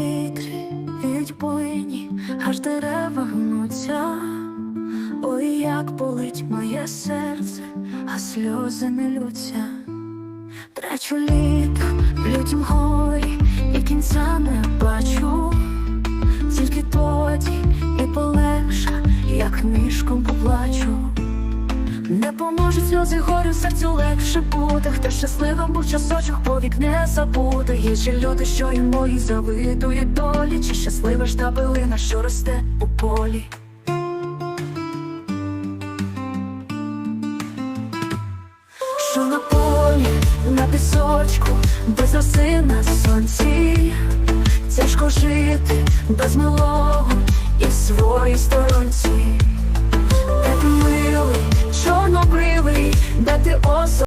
віють буйні, аж дерева гнуться. Ой, як болить моє серце, а сльози не лються. Трачу літо в лютім горі і кінця не бачу, тільки тоді і полегша, як мішком поплачу. Не поможуть сльози горю, серцю легше бути. Хто щасливим був часочок, повік не забуде. Є ще люди, що й мої завидують долі, чи щаслива ж та билина, що росте у полі. Що на полі, на пісочку, без роси на сонці, тяжко жити без милого і в своїй сторонці. that they also